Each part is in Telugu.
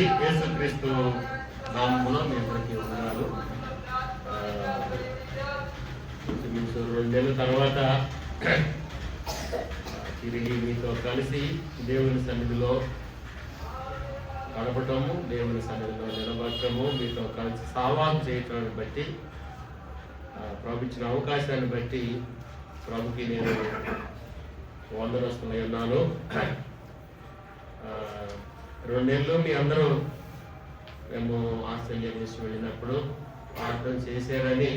మంచిది యేసుక్రీస్తు నామములో మీ అందరికీ వందనాలు. ఇంచుమించు రెండు నెలల తర్వాత తిరిగి మీతో కలిసి దేవుని సన్నిధిలో గడపటము దేవుని సన్నిధిలో నిలబడటము మీతో కలిసి సావాసం చేయటాన్ని బట్టి ఆ, ప్రభు ఇచ్చిన అవకాశాన్ని బట్టి ప్రభుకి నేను వందనస్తులై ఉన్నాను. రెండేళ్ళు మీ అందరూ మేము ఆస్ట్రేలియా దేశం వెళ్ళినప్పుడు ప్రార్థన చేశారని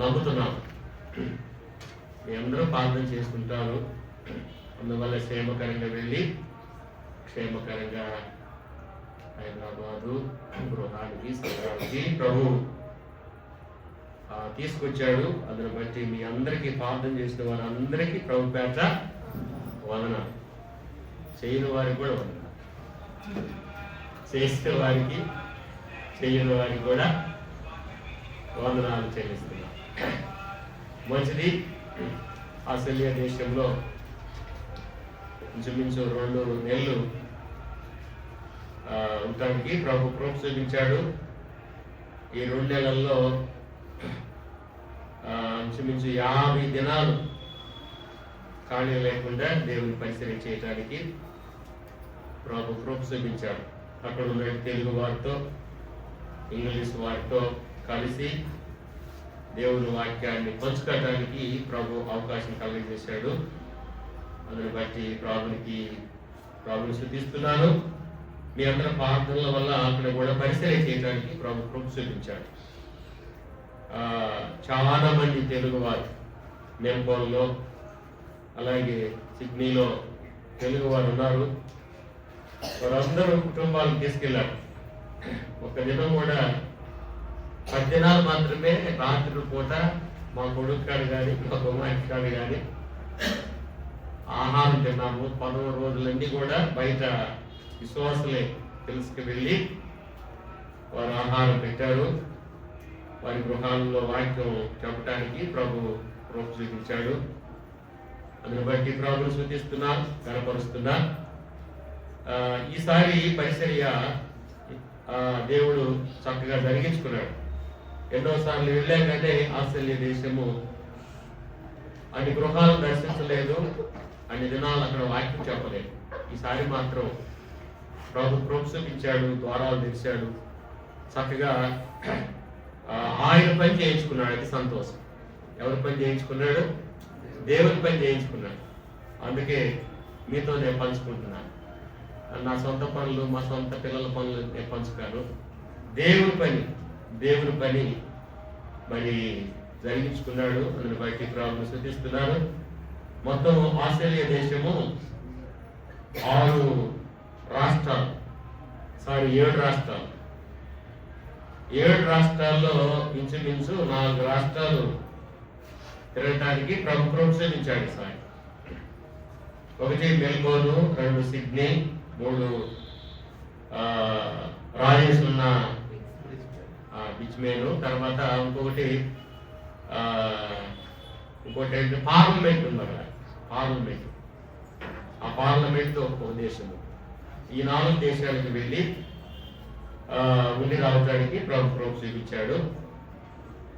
నమ్ముతున్నాం మీ అందరూ ప్రార్థన చేసుకుంటారు. అందువల్ల క్షేమకరంగా వెళ్ళి క్షేమకరంగా హైదరాబాదు గృహానికి సంఘానికి ప్రభు తీసుకొచ్చాడు. అందుని బట్టి మీ అందరికీ ప్రార్థన చేసిన వారందరికీ ప్రభు పేట వదనాలు. చేయని వారికి కూడా వదన చేసే వారికి చేయని వారికి కూడా వందనాలు చెల్లిస్తున్నాం. మంచిది. ఆస్ట్రేలియా దేశంలో ఇంచుమించు రెండు నెలలు ఉండటానికి ప్రభు కృప చూపించాడు. ఈ రెండు నెలల్లో ఇంచుమించు యాభై దినాలు ఖాళీ లేకుండా దేవుని పరిశీలన చేయడానికి ప్రభు ప్రోత్సహించాడు. చూపించాడు అక్కడ ఉన్న తెలుగు వారితో ఇంగ్లీష్ వారితో కలిసి దేవుని వాక్యాన్ని పంచుకోవడానికి ప్రభు అవకాశం కలిగజేశాడు. అందుని బట్టి ప్రభునికి ప్రభుని శుద్ధిస్తున్నాను మీ అందరి ప్రార్థనల వల్ల అక్కడ కూడా పరిశీలన చేయడానికి ప్రభు ప్రోత్సహించాడు. చూపించాడు చాలా మంది తెలుగు వారు నెంపోల్లో అలాగే సిడ్నీలో తెలుగు వారు ఉన్నారు. వారందరూ కుటుంబాలను తీసుకెళ్ళారు. ఒక దినం కూడా పద్దెనాలు మాత్రమే రాత్రి పూట మా కొడుకు కాడు కానీ మా బొమ్మాయి కాడు కానీ ఆహారం తిన్నాము. పదవ రోజులన్నీ కూడా బయట విశ్వాసులే తెలుసుకు వెళ్ళి వారు ఆహారం పెట్టారు. వారి గృహాల్లో వాక్యం చెప్పడానికి ప్రభు ప్రోత్సహించాడు చూపించాడు. అందుని బట్టి ప్రభులు సూచిస్తున్నా కనపరుస్తున్నా ఈసారి పరిచర్య దేవుడు చక్కగా జరిగించుకున్నాడు. ఎన్నోసార్లు వెళ్ళాం కానీ ఆస్ట్రేలియా దేశము అన్ని గృహాలను దర్శించలేదు అన్ని దినాలు అక్కడ వాక్యం చెప్పలేదు. ఈసారి మాత్రం ప్రభు ప్రోత్సహించాడు ద్వారాలు తెరిచాడు. చక్కగా ఆయన పని చేయించుకున్నాడు. అది సంతోషం. ఎవరి పని చేయించుకున్నాడు? దేవుని పని చేయించుకున్నాడు. అందుకే మీతో నేను పంచుకుంటున్నాను. నా సొంత పనులు మా సొంత పిల్లల పనులు నేను పంచుకాను దేవుని పని దేవుని పని మరి జరిగించుకున్నాడు అందుని బయటికి ప్రాబ్లం శుద్ధిస్తున్నాను మొత్తం ఆస్ట్రేలియా దేశము ఆరు రాష్ట్రాలు సారీ ఏడు రాష్ట్రాలు. ఏడు రాష్ట్రాల్లో ఇంచుమించు నాలుగు రాష్ట్రాలు తిరగటానికి ప్రభు ప్రోత్సహించాడు సార్. ఒకటి మెల్బోర్ను రెండు సిడ్నీ మూడు రాయల్స్ ఉన్న ఉన్న బిచ్మేను తర్వాత ఇంకొకటి ఇంకోటి ఏంటి? పార్లమెంట్ ఉంది అక్కడ పార్లమెంట్. ఆ పార్లమెంట్ ఒక దేశము ఈ నాలుగు దేశాలకు వెళ్ళి ఉండి రావడానికి ప్రభుత్వం చూపించాడు.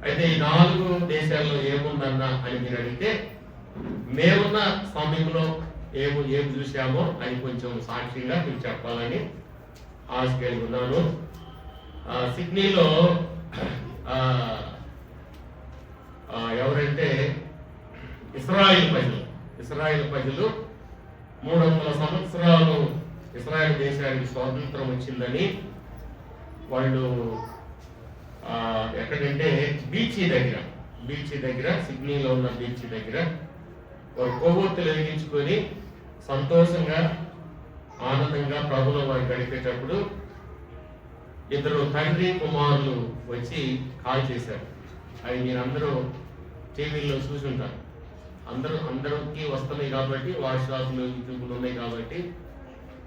అయితే ఈ నాలుగు దేశాల్లో ఏముందన్నా అని మీరు అడిగితే మేమున్న సమయంలో ఏము ఏం చూసామో అది కొంచెం సాక్ష్యంగా మీకు చెప్పాలని ఆశ కలిగి ఉన్నాను సిడ్నీలో ఎవరంటే ఇస్రాయిల్ ప్రజలు. ఇస్రాయిల్ ప్రజలు మూడు వందల సంవత్సరాలు ఇస్రాయల్ దేశానికి స్వాతంత్రం వచ్చిందని వాళ్ళు ఎక్కడంటే బీచ్ దగ్గర బీచ్ దగ్గర సిడ్నీలో ఉన్న బీచ్ దగ్గర వారు కొవ్వొత్తులు వెలిగించుకొని సంతోషంగా ఆనందంగా ప్రభులో వారు గడిపేటప్పుడు ఇద్దరు తండ్రి కుమారులు వచ్చి కాల్ చేశారు. అవి మీరు అందరూ టీవీల్లో చూసుంటారు. అందరూ అందరికి వస్తున్నాయి కాబట్టి వాట్సాప్లు యూట్యూబ్లు ఉన్నాయి కాబట్టి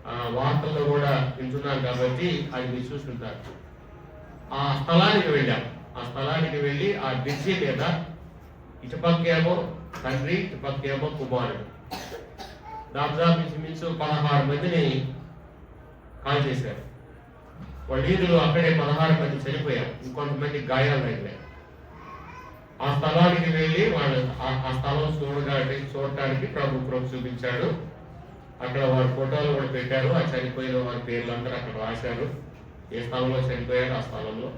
ఆ, వార్తల్లో కూడా వింటున్నారు కాబట్టి అవి మీరు చూసుంటారు. ఆ స్థలానికి వెళ్ళాం. ఆ స్థలానికి వెళ్ళి ఆ బ్రిడ్జి మీద ఇటుపక్కేమో తండ్రి ఇటుపక్కేమో కుమారుడు. దాదాపు మించు పదహారు మందిని కాల్ చేశారు. వాళ్ళ అక్కడే పదహారు మంది చనిపోయారు. ఇంకొంతమంది గాయాలు తగిలాయి. ఆ స్థలానికి వెళ్ళి వాళ్ళు ఆ- స్థలం చూడడానికి చూడటానికి ప్రభు ప్రభు చూపించాడు. అక్కడ వారి ఫోటోలు కూడా పెట్టారు. ఆ చనిపోయిన వారి పేర్లు అందరూ అక్కడ రాశారు. ఏ స్థలంలో చనిపోయారు? ఆ స్థలంలో.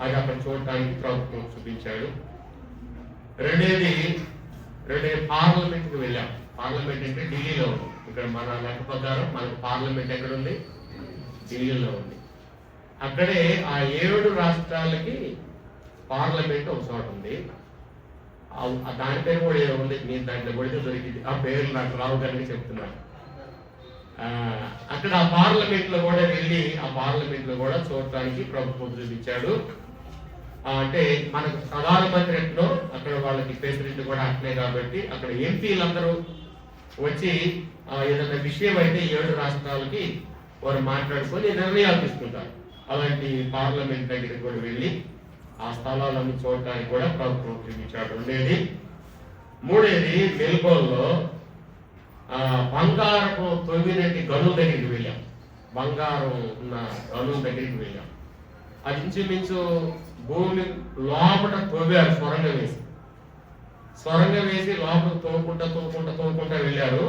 అది అక్కడ చూడటానికి ప్రభు చూపించాడు. రెండేది రెండే పార్లమెంట్కి వెళ్ళాం. పార్లమెంట్ అంటే ఢిల్లీలో ఉంది. ఇక్కడ మన లెక్క ప్రకారం మనకు పార్లమెంట్ ఎక్కడ ఉంది? ఢిల్లీలో ఉంది. అక్కడే ఆ ఏడు రాష్ట్రాలకి పార్లమెంట్ ఒక చోట ఉంది. దాని పేరు కూడా ఏదో ఉంది. నేను దాంట్లో కొడితే దొరికింది. ఆ పేరు నాకు రావు కనుక చెప్తున్నాను అక్కడ ఆ పార్లమెంట్లో కూడా వెళ్ళి ఆ పార్లమెంట్లో కూడా చూడటానికి ప్రభుత్వం చూపించాడు అంటే మనకు ప్రధానమంత్రి ఎట్లో అక్కడ వాళ్ళకి ప్రెసిడెంట్ కూడా అట్లే కాబట్టి అక్కడ ఎంపీలందరూ వచ్చి ఏదైనా విషయం అయితే ఏడు రాష్ట్రాలకి వారు మాట్లాడుకొని నిర్ణయాలు తీసుకుంటారు. అలాంటి పార్లమెంట్ దగ్గరికి కూడా వెళ్ళి ఆ స్థలాలను చూడటానికి కూడా ప్రభుత్వం చూపించాడు. ఉండేది మూడేది మెల్బోర్న్లో బంగారపు తొమ్మిది గనుల దగ్గరికి వెళ్ళాం. బంగారం ఉన్న గనుల దగ్గరికి వెళ్ళాం. అది ఇంచుమించు భూమి లోపల తొవ్వారు సొరంగం వేసి. సొరంగం వేసి లోపల తోముకుంటా తోముకుంటా తోముకుంటా వెళ్ళారు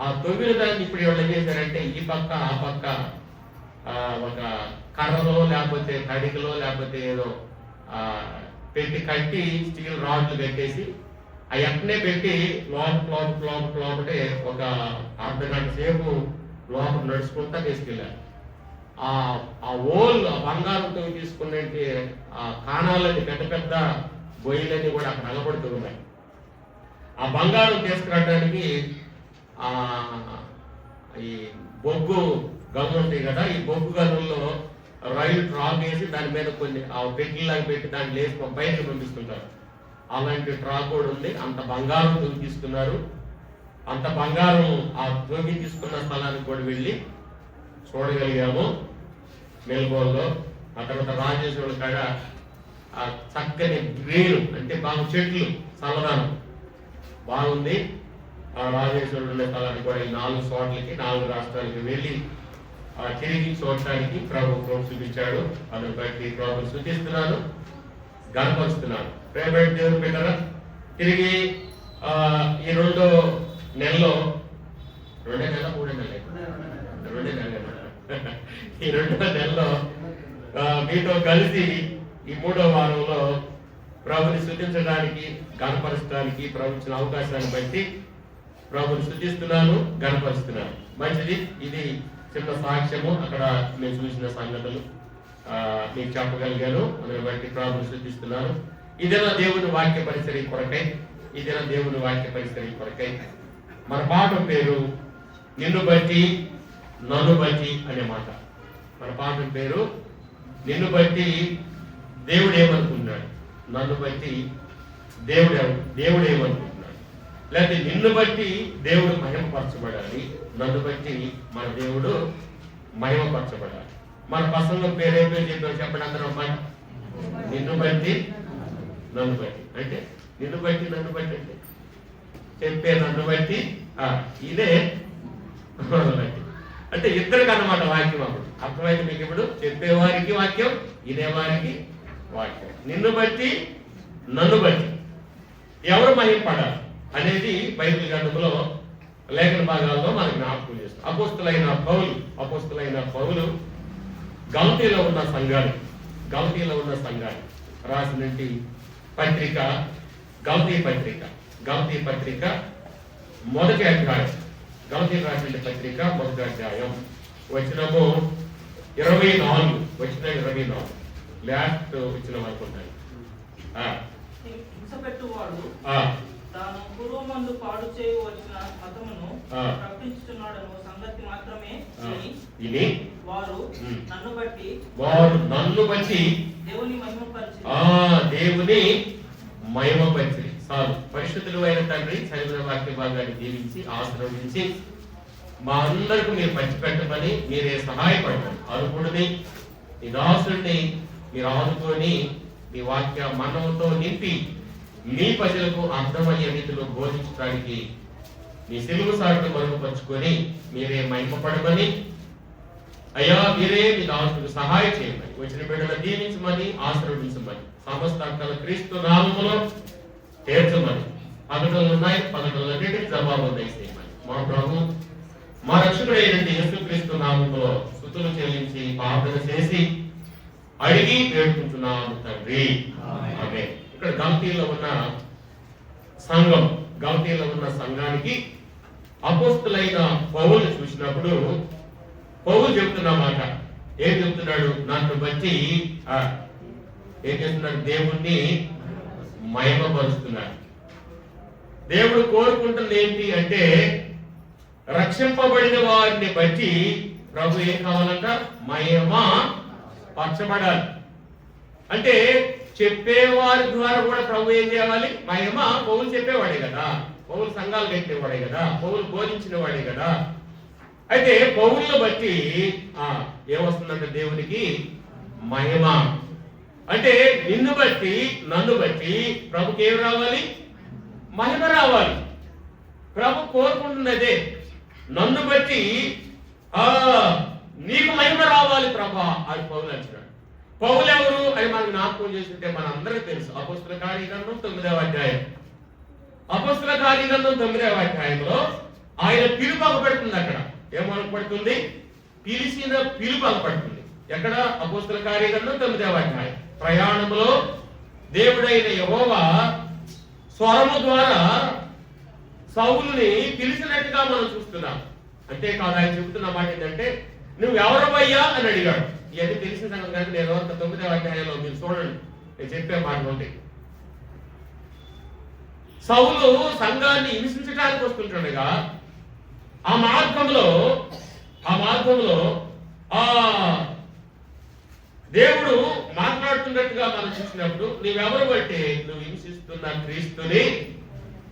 ఆ తొమ్మిది దాన్ని ఇప్పుడు ఎవరు చేశారంటే ఈ పక్క ఆ పక్క ఒక కర్రలో లేకపోతే కడికలో లేకపోతే ఏదో పెట్టి కట్టి స్టీల్ రాడ్లు పెట్టేసి ఆ ఎక్కనే పెట్టి లోపల లోపల లోపల లోపటే ఒక అర్ధ గంట సేపు లోపల నడుచుకుంటా తీసుకెళ్ళారు. ఆ ఆ ఓల్ బంగారంతో తీసుకునే ఆ కాణాలని పెద్ద పెద్ద గొయ్యలన్నీ కూడా అక్కడ నిలబడుతూ ఉన్నాయి. ఆ బంగారం తీసుకురావడానికి ఆ ఈ బొగ్గు గన్ను ఉంటాయి కదా ఈ బొగ్గు గన్నుల్లో రైలు ట్రాక్ వేసి దాని మీద కొన్ని ఆ పెట్టిలాగా పెట్టి దాన్ని లేసి బయటకు పంపిస్తుంటారు. అలాంటి ట్రాక్ కూడా ఉంది. అంత బంగారం తొలగిస్తున్నారు అంత బంగారం ఆ తూగి తీసుకున్న స్థలానికి కూడా వెళ్ళి చూడగలిగాము. మెల్బోర్న్లో. ఆ తర్వాత రాజేశ్వరుడు కాడ ఆ చక్కని గ్రీన్ అంటే బాగా చెట్లు చల్లదనం బాగుంది. ఆ రాజేశ్వరుడు ఉండే కూడా ఈ నాలుగు చోట్లకి నాలుగు రాష్ట్రాలకి వెళ్ళి ఆ తిరిగి చూడటానికి ప్రభుత్వం చూపించాడు. అందుని బట్టి ప్రభుత్వం సూచిస్తున్నాను గనపరుస్తున్నాను ప్రేమేట్ దేవుని పెట్టారా తిరిగి ఈ రెండో నెలలో రెండే నెల మూడే నెల రెండే నెల ఈ రెండో నెలలో మీతో కలిసి ఈ మూడో వారంలో ప్రభుని శుద్ధించడానికి గనపరచడానికి ప్రభు ఇచ్చిన అవకాశాన్ని బట్టి ప్రభుని శుద్ధిస్తున్నాను గణపరుస్తున్నాను మంచిది. ఇది చిన్న సాక్ష్యము. అక్కడ నేను చూసిన సంగతులు మీకు చెప్పగలిగాను. అందుని బట్టి ప్రభుని శుద్ధిస్తున్నాను ఇదేనా దేవుని వాక్య పరిసరి కొరకై ఇదేనా దేవుని వాక్య పరిసరి కొరకై మన పాఠం పేరు నిన్ను బట్టి నన్ను బట్టి అనే మాట. మన పాఠం పేరు నిన్ను బట్టి దేవుడు ఏమనుకుంటున్నాడు నన్ను బట్టి దేవుడు దేవుడు ఏమనుకుంటున్నాడు లేకపోతే నిన్ను బట్టి దేవుడు మహిమపరచబడాలి. నన్ను బట్టి మన దేవుడు మహిమపరచబడాలి. మన ప్రసంగం పేరే పేరు చెప్పారు చెప్పండి అందరూ అమ్మాయి? నిన్ను బట్టి నన్ను బట్టి. అంటే నిన్ను బట్టి నన్ను బట్టి అంటే చెప్పే నన్ను బట్టి ఇదే బట్టి. అంటే ఇద్దరికి అన్నమాట వాక్యం అప్పుడు. అర్థమైతే మీకు ఇప్పుడు? చెప్పేవారికి వాక్యం వినేవారికి వాక్యం. నిన్ను బట్టి నన్ను బట్టి ఎవరు మహింపడాలి అనేది బైబిల్ గ్రంథంలో లేఖన భాగాల్లో మనకు జ్ఞాపకం చేస్తాం అపోస్తులైన పౌలు అపోస్తులైన పౌలు గౌతీలో ఉన్న సంఘాలు గౌతీలో ఉన్న సంఘాలు రాసినటువంటి పత్రిక గౌతీ పత్రిక గౌతీ పత్రిక మొదటి అధ్యాయం గౌతీ రాసిన పత్రిక మొదటి అధ్యాయం. వచ్చినము ఇరవై నాలుగు వచ్చిన ఇరవై నాలుగు. లాస్ట్ వచ్చిన అనుకుంటాను ఆ, హింసపెట్టువాడు ఆ, తాను పూర్వమందు పాడు చేయు వచ్చిన మతమును ఆ. ప్రకటించుతున్నాడను సంగతి మాత్రమే ఆ. విని ఇది? వారు ఉమ్. నన్ను బట్టి వారు నన్ను బట్టి దేవుని మహిమపరిచి ఆ దేవుని మహిమపరిచి పరిశుద్ధులు అయిన తండ్రి చదివిన వాక్య భాగాన్ని దీవించి ఆశ్రమించి మా అందరికి మీరు పంచిపెట్టమని మీరే సహాయపడమని అరుపుడిని మీ రాజుతోని మీరు ఆదుకొని మీ వాక్య మనంతో నింపి మీ ప్రజలకు అర్థమయ్యే రీతిలో బోధించడానికి మీ సిలువు సాటిని మరుగుపరుచుకొని మీరే మహిమపడమని. అయ్యా మీరే మీ దాసులకు సహాయం చేయమని. వచ్చిన బిడ్డలు దీవించమని ఆశీర్వదించమని. సమస్త అక్కల క్రీస్తు నామములో తీర్చమని పథకాలు ఉన్నాయి పథకాలన్నిటికీ జవాబు దయచేయమని మా ప్రభు మా రక్షకుడైనటువంటి యేసుక్రీస్తు నామములో స్థుతులు చెల్లించి ప్రార్థన చేసి అడిగి వేడుకుంటున్నాము తండ్రి. ఆమె ఇక్కడ గల్తీలో ఉన్న సంఘం గల్తీలో ఉన్న సంఘానికి అపోస్తులైన పౌలు చూసినప్పుడు పౌలు చెప్తున్న మాట ఏం చెప్తున్నాడు? నన్ను బట్టి ఏం చేస్తున్నాడు? దేవుణ్ణి మహిమపరుస్తున్నాడు. దేవుడు కోరుకుంటుంది ఏంటి అంటే రక్షింపబడిన వారిని బట్టి ప్రభు ఏం కావాలంట? మహిమ పరచబడాలి అంటే చెప్పేవారి ద్వారా కూడా ప్రభు ఏం చేయాలి? మహిమ పౌలు చెప్పేవాడే కదా. పౌలు సంఘాలు పెట్టేవాడే కదా. పౌలు బోధించిన వాడే కదా. అయితే పౌరులను బట్టి ఆ ఏమొస్తుందంటే దేవునికి? మహిమ. అంటే నిన్ను బట్టి నన్ను బట్టి ప్రభుకి ఏం రావాలి? మహిమ రావాలి. ప్రభు కోరుకుంటున్నదే. నన్ను బట్టి ఆ నీకు మహిమ రావాలి ప్రభా అని పౌలు అంటున్నాడు. పౌలు ఎవరు? అని మనం జ్ఞాపకం చేస్తుంటే మనందరికీ తెలుసు. అపస్తుల కార్యగ్రంథం తొమ్మిదవ అధ్యాయం. అపస్తుల కార్యగ్రంథం తొమ్మిదవ అధ్యాయంలో ఆయన పిలుపు అగపడుతుంది అక్కడ. ఏమనపడుతుంది పిలిచిన పిలుపు అగపడుతుంది. ఎక్కడ? అపస్తుల కార్యగ్రంథం తొమ్మిదవ అధ్యాయం. ప్రయాణంలో దేవుడైన యహోవా స్వరము ద్వారా సౌలుని పిలిచినట్టుగా మనం చూస్తున్నాం. అంతేకాదు ఆయన చెబుతున్న మాట ఏంటంటే నువ్వు ఎవరవయ్యా అని అడిగాడు. ఇవన్నీ తెలిసిన సంగతి కానీ నేను ఎవరికి తొమ్మిదవ అధ్యాయంలో మీరు చూడండి. నేను చెప్పే మాట ఉంటే సౌలు సంఘాన్ని హింసించడానికి వస్తుంటుండగా. ఆ మార్గంలో ఆ మార్గంలో ఆ దేవుడు మాట్లాడుతున్నట్టుగా మనం చూసినప్పుడు నువ్వెవరు బట్టి నువ్వు హింసిస్తున్న క్రీస్తుని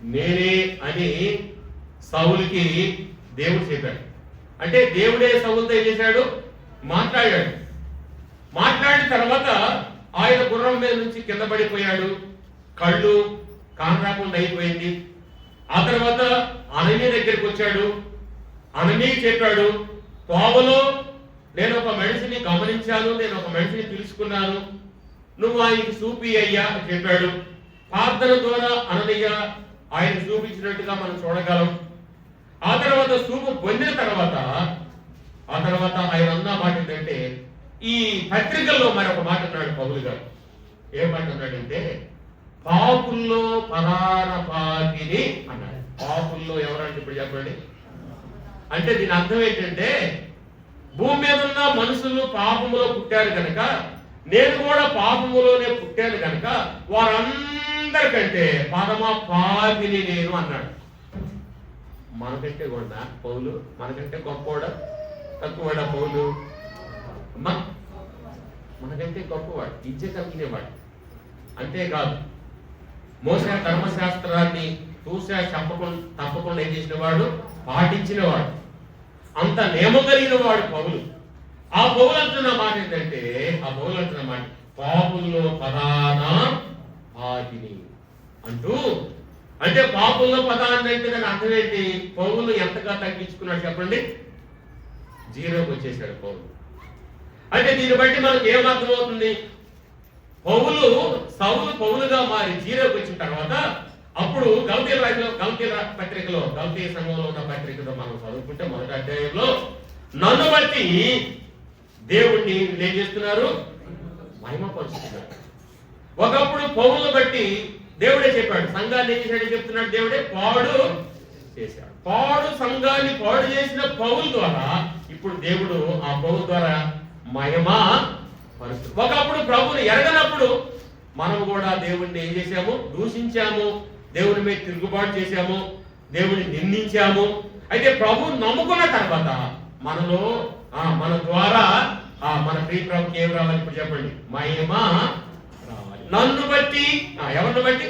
నేనే అని సౌలుకి దేవుడు చెప్పాడు. అంటే దేవుడే సౌలతో ఏం చేశాడు మాట్లాడాడు. మాట్లాడిన తర్వాత ఆయన గుర్రం మీద నుంచి కింద పడిపోయాడు. కళ్ళు కానరాకుండా అయిపోయింది ఆ తర్వాత అననీ దగ్గరికి వచ్చాడు. అననీ చెప్పాడు పావులో నేను ఒక మనిషిని గమనించాను నేను ఒక మనిషిని పిలుచుకున్నాను. నువ్వు ఆయనకి చూపి అయ్యా అని చెప్పాడు. ప్రార్థన ద్వారా అననయ్య ఆయన చూపించినట్టుగా మనం చూడగలం. ఆ తర్వాత చూపు పొందిన తర్వాత ఆ తర్వాత ఆయన అన్న మాట ఏంటంటే ఈ పత్రికల్లో మరొక మాట అన్నాడు పౌలు గారు. ఏం మాట అన్నాడంటే పాపుల్లో పదార పాపిని అన్నాడు. పాపుల్లో ఎవరంటే ఇప్పుడు చెప్పండి? అంటే దీని అర్థం ఏంటంటే భూమి మీద ఉన్న మనుషులు పాపములో పుట్టారు కనుక నేను కూడా పాపములోనే పుట్టాను కనుక వారందరికంటే పరమ పాపిని నేను అన్నాడు. మనకంటే కూడా పౌలు మనకంటే గొప్పవాడా తక్కువడా పౌలు. అమ్మా మనకంటే గొప్పవాడు విద్య కలిగినవాడు అంతేకాదు మోసా ధర్మశాస్త్రాన్ని చూసా చెప్పకుండా తప్పకుండా ఏం చేసిన వాడు అంత నియమం కలిగిన వాడు పౌలు. ఆ పౌలు అంటున్న మాట ఏంటంటే ఆ పౌలు అంటున్న మాట పాపుల్లో ప్రధాన పాటిని అంటూ అంటే పాపుల పదాన్ని అంటే దాని అర్థం ఏంటి ఎంతగా తగ్గించుకున్నాడు చెప్పండి? జీరోకి వచ్చేసాడు పౌరులు అంటే దీన్ని బట్టి మనకు ఏమర్థం అవుతుంది పౌలు సౌలు పౌలుగా మారి జీరోకి వచ్చిన తర్వాత అప్పుడు గౌతీ రాజులో గౌతీ పత్రికలో గౌతీ సంఘంలో ఉన్న పత్రికలో మనం చదువుకుంటే మొదటి అధ్యాయంలో నన్ను బట్టి దేవుణ్ణి ఏం చేస్తున్నారు? మహిమపరుస్తున్నారు ఒకప్పుడు పౌరులు బట్టి దేవుడే చెప్పాడు సంఘాన్ని ఏం చేశాడు? చెప్తున్నాడు దేవుడే? పాడు చేశాడు. పాడు సంఘాన్ని పాడు చేసిన పౌరు ద్వారా ఇప్పుడు దేవుడు ఆ పౌరు ద్వారా మహిమ పరుస్తు ఒకప్పుడు ప్రభుని ఎరగనప్పుడు మనం కూడా దేవుణ్ణి ఏం చేశాము? దూషించాము. దేవుని మీద తిరుగుబాటు చేశాము. దేవుని నిందించాము. అయితే ప్రభు నమ్ముకున్న తర్వాత మనలో ఆ, మన ద్వారా ఆ, మన ప్రియ ప్రభుకి ఏం రావాలి ఇప్పుడు చెప్పండి. మహిమ నన్ను బట్టి ఎవరిని బట్టి?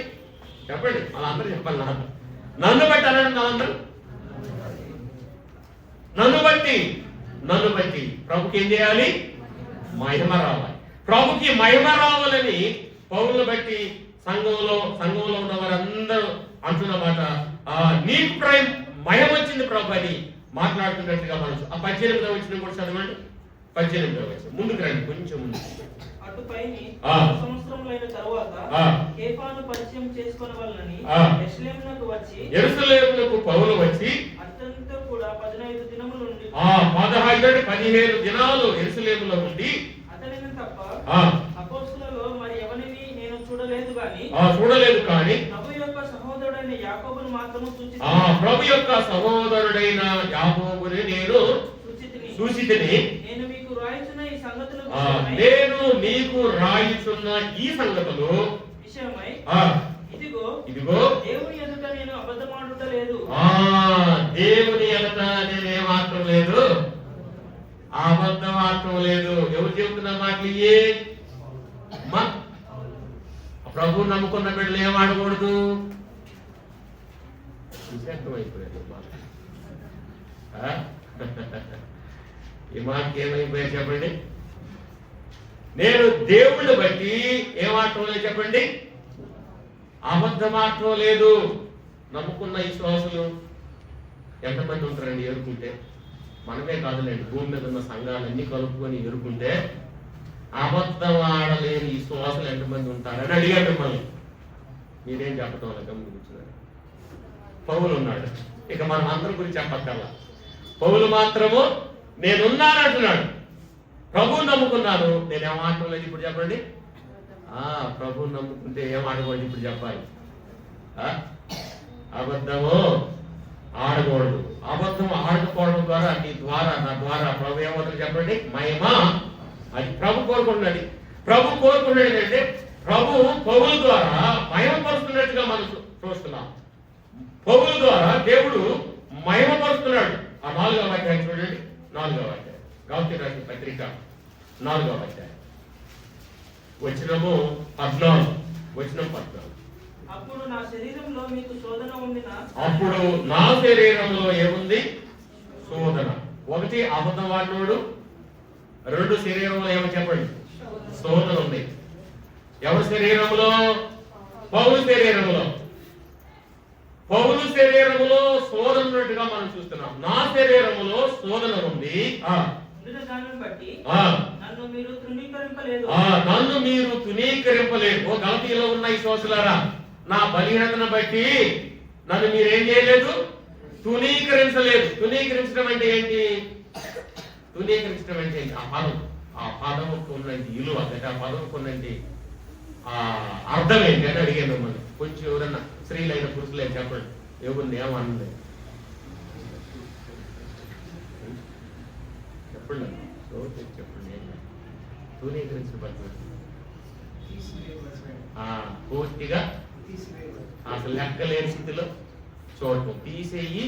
చెప్పండి వాళ్ళందరూ చెప్పాలి నాన్న నన్ను బట్టి అనండి మనందరూ నన్ను బట్టి నన్ను బట్టి ప్రభుకి ఏం చేయాలి? మహిమ రావాలి. ప్రభుకి మహిమ రావాలని పౌరులు బట్టి సంఘంలో సంఘంలో ఉన్న వారందరూ అంటున్న మాట ఆ నీకు ప్రేమ మయం వచ్చింది ప్రభు అని మాట్లాడుతున్నట్టుగా మనసు. ఆ పద్దెనిమిదవ వచ్చిన కూడా చదవండి. పద్దెనిమిదవ వచనం ముందుకు రండి కొంచెం ముందు అటుపైని ఆ. సంవత్సరములైన తరువాత ఆ. కేఫాను పరిచయం వచ్చి పౌలు వచ్చి అతనితో కూడా పదిహేను దినముల నుండి ఆ పదహైదు పదిహేను దినాలు ఎరుసలేములో ఉండి అతనిని తప్ప అపోస్తులలో మరి నేను చూడలేదు గాని ఆ చూడలేదు కానీ ప్రభు యొక్క సహోదరుడైన యాకోబును మాత్రము ఆ ప్రభు యొక్క సహోదరుడైన యాకోబుని నేను సూచితిని నేను మీకు రాయించిన ఈ సంగతుల విషయమై నేను మీకు రాయిచున్న ఈ సంగతులు విషయమై ఆ ఇదిగో ఇదిగో దేవుని ఎదుట నేను అబద్ధమాడుట లేదు ఆ దేవుని ఎదుట నేనే మాత్రం లేదు? అబద్ధం మాత్రం లేదు. ఎవరు చెబుతున్న మాటలు అమ్మా ప్రభు నమ్ముకున్న బిడ్డలు ఏం ఆడకూడదు? ఆ? ఈ మాటకి ఏమైపోయారు చెప్పండి? నేను దేవుణ్ణి బట్టి ఏమాటం లేదు చెప్పండి? అబద్ధం మాత్రం లేదు. నమ్ముకున్న విశ్వాసులు ఎంతమంది ఉంటారండి ఎరుకుంటే మనమే కాదులేండి భూమి మీద ఉన్న సంఘాలన్నీ కలుపుకొని ఎరుకుంటే అబద్ధం ఆడలేని విశ్వాసులు ఎంతమంది ఉంటారని అడిగాడు మిమ్మల్ని. మీరేం చెప్పడం లేదు గమ్మున పౌలు ఉన్నాడు. ఇక మనం అందరి గురించి చెప్పక్కర్లా. పౌలు మాత్రము నేనున్నానంటున్నాడు ప్రభువు నమ్ముకున్నాను. నేను ఏం ఆడటం ఇప్పుడు చెప్పండి? ఆ ప్రభువు నమ్ముకుంటే ఏం ఆడకూడదు ఇప్పుడు చెప్పాలి. అబద్ధము ఆడకూడదు. అబద్ధం ఆడకపోవడం ద్వారా నీ ద్వారా నా ద్వారా ప్రభు ఏమవుతుంది చెప్పండి? మహిమ. అది ప్రభు కోరుకుంటున్నది. ప్రభు కోరుకున్నది అంటే ప్రభు పొగుల ద్వారా మహిమపరుస్తున్నట్టుగా మనం చూస్తున్నాం. పొగుల ద్వారా దేవుడు మహిమపరుస్తున్నాడు. ఆ నాలుగవ అధ్యాయం చూడండి. నాలుగవ అధ్యాయం. గౌతి రాసిన పత్రిక నాలుగవ అధ్యాయం. వచనము పద్నాలుగు. వచనం పద్నాలుగు. అప్పుడు నా శరీరంలో మీకు శోధన ఉండిన? అప్పుడు నా శరీరంలో ఏముంది? శోధన. ఒకటి అబద్ధం వాడినోడు రెండు శరీరంలో ఏమో చెప్పండి? శోధన. ఉంది. ఎవరి శరీరంలో? పౌరు శరీరంలో. పౌరు శరీరములో శోధన ఉన్నట్టుగా మనం చూస్తున్నాం. నా శరీరములో శోధన ఉంది. నన్ను మీరు తునీకరింపలేదు గలతీలో ఉన్న ఈ సోసులారా నా బలహీనతను బట్టి నన్ను మీరేం చేయలేదు? తునీకరించలేదు తునీకరించడం అంటే ఏంటి? తునీకరించడం అంటే? ఆ పదం. ఆ పదముకు ఉన్నంటి ఇలువ. అంటే ఆ పదముకు ఉన్నంటి ఆ అర్థం ఏంటి? అని అడిగాను మిమ్మల్ని. కొంచెం ఎవరన్నా స్త్రీలైన పురుషులైన చెప్పండి ఎవరిని ఏమన్నది చెప్పండి. చెప్పండి ఏం పద్ధతి పూర్తిగా అసలు లెక్కలేని స్థితిలో చూడటం తీసేయి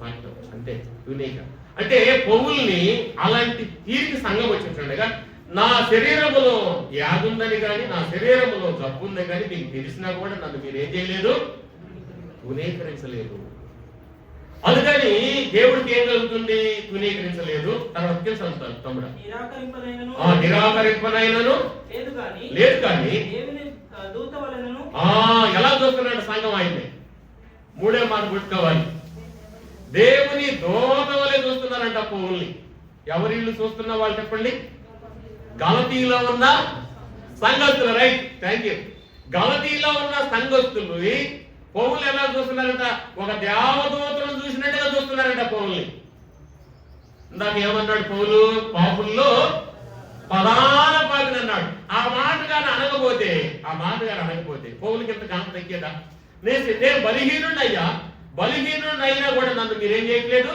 పట్టం అంతే తునీక. అంటే పౌల్ని అలాంటి తీరికి సంఘం వచ్చినట్టుండగా నా శరీరములో వ్యాధి ఉందని కానీ నా శరీరములో జబ్బు ఉందని కానీ మీకు తెలిసినా కూడా నన్ను మీరు ఏం చేయలేదు? తునీకరించలేదు అందుకని దేవుడికి ఏం కలుగుతుంది? తునీకరించలేదు తర్వాత తెలుసు అంటారు తమ్ముడు. నిరాకరింపనైనను? లేదు కానీ ఎలా చూస్తున్నాడు సంఘం ఆయన్ని? మూడే మాట పుట్టుకోవాలి దేవుని దోత వలె చూస్తున్నారంట పువ్వుల్ని ఎవరి ఇల్లు చూస్తున్న వాళ్ళు చెప్పండి? గలతీలో ఉన్న సంఘస్థులు రైట్? థ్యాంక్ యూ గలతీలో ఉన్న సంఘస్థులు పౌరులు ఎలా చూస్తున్నారంట? ఒక దేవదూతలను చూసినట్టుగా చూస్తున్నారంట పౌరుల్ని. ఇందాక ఏమన్నాడు పౌలు? పాపుల్లో ప్రధాన పాపిని అన్నాడు. ఆ మాట కానీ అనకపోతే ఆ మాట కానీ అనకపోతే పౌలకి ఎంత ఘనత తగ్గేదా నేను నేను బలహీనుడు అయ్యా బలహీనుడు అయినా కూడా నన్ను మీరేం చేయట్లేదు?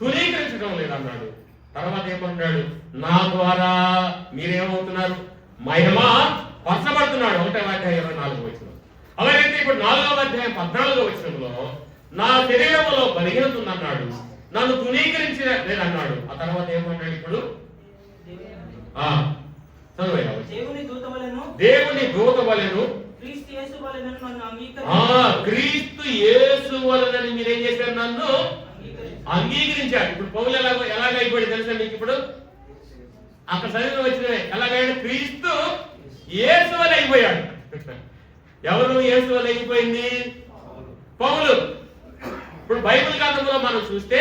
తునీకరించడం లేదు అన్నాడు తర్వాత ఏమన్నాడు? నా ద్వారా మీరేమవుతున్నారు? మహిమ పరచబడుతున్నాడు ఒకటే అధ్యాయం ఇరవై నాలుగు వచ్చిన అలాగైతే ఇప్పుడు నాలుగవ అధ్యాయం పద్నాలుగో వచనంలో నా శరీరంలో బలహీనత ఉందన్నాడు నన్ను తునీకరించిన లేదన్నాడు. ఆ తర్వాత ఏమన్నాడు ఇప్పుడు. దేవుని దూత వలెను క్రీస్తు యేసు వలనని మీరేం చేశారు నన్ను? అంగీకరించి అంగీకరించాడు ఇప్పుడు పౌలు ఎలా ఎలాగైపోయాడు తెలుసా మీకు ఇప్పుడు? అక్కడ చదివిన వచ్చినవే. ఎలాగైనా క్రీస్తు ఏసు వల్ల అయిపోయాడు. ఎవరు ఏసు వల్ల అయిపోయింది? పౌలు. ఇప్పుడు బైబిల్ గ్రంథంలో మనం చూస్తే